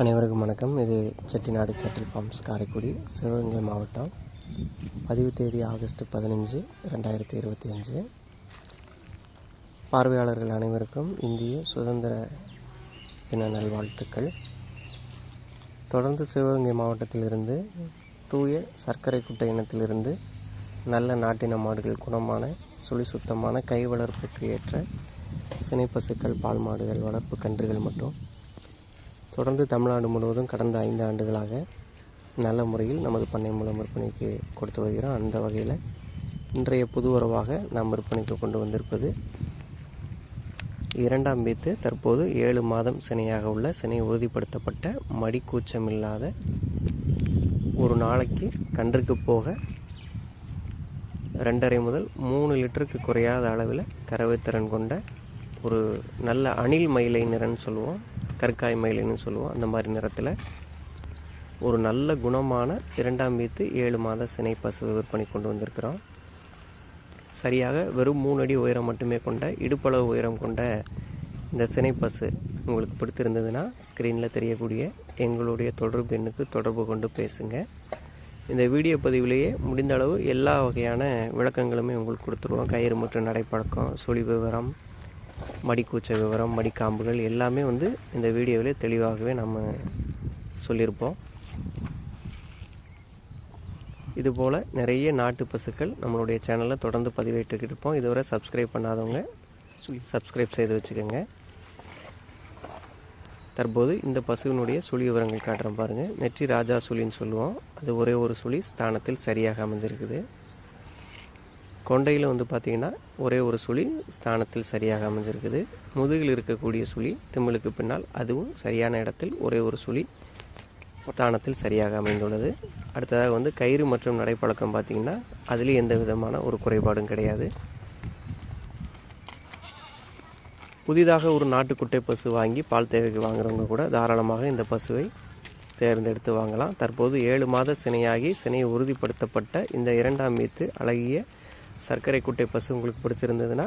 அனைவருக்கும் வணக்கம். இது செட்டிநாடு கேட்டில் ஃபார்ம்ஸ் காரைக்குடி சிவகங்கை மாவட்டம். பதிவு தேதி ஆகஸ்ட் பதினஞ்சு ரெண்டாயிரத்தி இருபத்தி அஞ்சு. பார்வையாளர்கள் அனைவருக்கும் இந்திய சுதந்திர தின நல்வாழ்த்துக்கள். தொடர்ந்து சிவகங்கை மாவட்டத்திலிருந்து தூய சர்க்கரை குட்டை இனத்திலிருந்து நல்ல நாட்டின மாடுகள் குணமான சுழி சுத்தமான கை வளர்ப்புக்கு ஏற்ற சினைப்பசுக்கள் பால் மாடுகள் வளர்ப்பு கன்றுகள் மற்றும் தொடர்ந்து தமிழ்நாடு முழுவதும் கடந்த ஐந்து ஆண்டுகளாக நல்ல முறையில் நமது பண்ணை மூலம் விற்பனைக்கு கொடுத்து வருகிறோம். அந்த வகையில் இன்றைய புது உறவாக நாம் விற்பனைக்கு கொண்டு வந்திருப்பது இரண்டாம் வீத்து தற்போது ஏழு மாதம் சினையாக உள்ள சினை உறுதிப்படுத்தப்பட்ட மடிக்கூச்சம் இல்லாத ஒரு நாளைக்கு கன்றுக்கு போக ரெண்டரை முதல் மூணு லிட்டருக்கு குறையாத அளவில் கறவைத்திறன் கொண்ட ஒரு நல்ல அணில் மயிலை நிறன்னு சொல்லுவோம். கற்காய் மயிலைன்னு சொல்லுவோம். அந்த மாதிரி நிறத்தில் ஒரு நல்ல குணமான இரண்டாம் வீத்து ஏழு மாத சினை பசுவை விற்பனை கொண்டு வந்திருக்கிறோம். சரியாக வெறும் மூணு அடி உயரம் மட்டுமே கொண்ட இடுப்பளவு உயரம் கொண்ட இந்த சினை பசு உங்களுக்கு பிடித்திருந்ததுன்னா ஸ்க்ரீனில் தெரியக்கூடிய எங்களுடைய தொடர்பு எண்ணுக்கு தொடர்பு கொண்டு பேசுங்க. இந்த வீடியோ பதிவிலேயே முடிந்த அளவு எல்லா வகையான விளக்கங்களுமே உங்களுக்கு கொடுத்துருவோம். கயிறு மற்றும் நடைப்பழக்கம் சுழி விவரம் மடிக்கூச்ச விவரம் மடிக்காம்புகள் எல்லாமே வந்து இந்த வீடியோவில் தெளிவாகவே நம்ம சொல்லியிருப்போம். இதுபோல் நிறைய நாட்டு பசுக்கள் நம்மளுடைய சேனலில் தொடர்ந்து பதிவேற்றுக்கிட்டு இருப்போம் இதுவரை சப்ஸ்கிரைப் பண்ணாதவங்க சப்ஸ்கிரைப் செய்து வச்சுக்கோங்க. தற்போது இந்த பசுவினுடைய சுழி விவரங்கள் காட்டுறோம் பாருங்கள் நெற்றி ராஜா சுழின்னு சொல்லுவோம். அது ஒரே ஒரு சுழி ஸ்தானத்தில் சரியாக அமைந்திருக்குது. கொண்டையில் வந்து பார்த்திங்கன்னா ஒரே ஒரு சுழி ஸ்தானத்தில் சரியாக அமைஞ்சிருக்குது. முதுகில் இருக்கக்கூடிய சுழி திமிழுக்கு பின்னால் அதுவும் சரியான இடத்தில் ஒரே ஒரு சுழி ஸ்தானத்தில் சரியாக அமைந்துள்ளது. அடுத்ததாக வந்து கயிறு மற்றும் நடைப்பழக்கம் பார்த்திங்கன்னா அதுலேயும் எந்த விதமான ஒரு குறைபாடும் கிடையாது. புதிதாக ஒரு நாட்டுக்குட்டை பசு வாங்கி பால் தேவைக்கு வாங்குறவங்க கூட தாராளமாக இந்த பசுவை தேர்ந்தெடுத்து வாங்கலாம். தற்போது ஏழு மாத சினையாகி சினை உறுதிப்படுத்தப்பட்ட இந்த இரண்டாம் மீத்து அழகிய சர்க்கரை குட்டை பசு உங்களுக்கு பிடிச்சிருந்ததுன்னா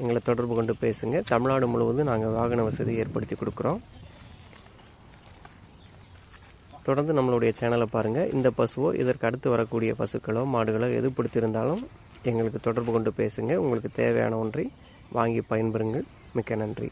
எங்களை தொடர்பு கொண்டு பேசுங்க. தமிழ்நாடு முழுவதும் நாங்கள் வாகன வசதி ஏற்படுத்தி கொடுக்குறோம். தொடர்ந்து நம்மளுடைய சேனலை பாருங்கள் இந்த பசுவோ இதற்கு அடுத்து வரக்கூடிய பசுக்களோ மாடுகளோ எது பிடித்திருந்தாலும் எங்களுக்கு தொடர்பு கொண்டு பேசுங்க. உங்களுக்கு தேவையான ஒன்றை வாங்கி பயன்பெறுங்கள். மிக்க நன்றி.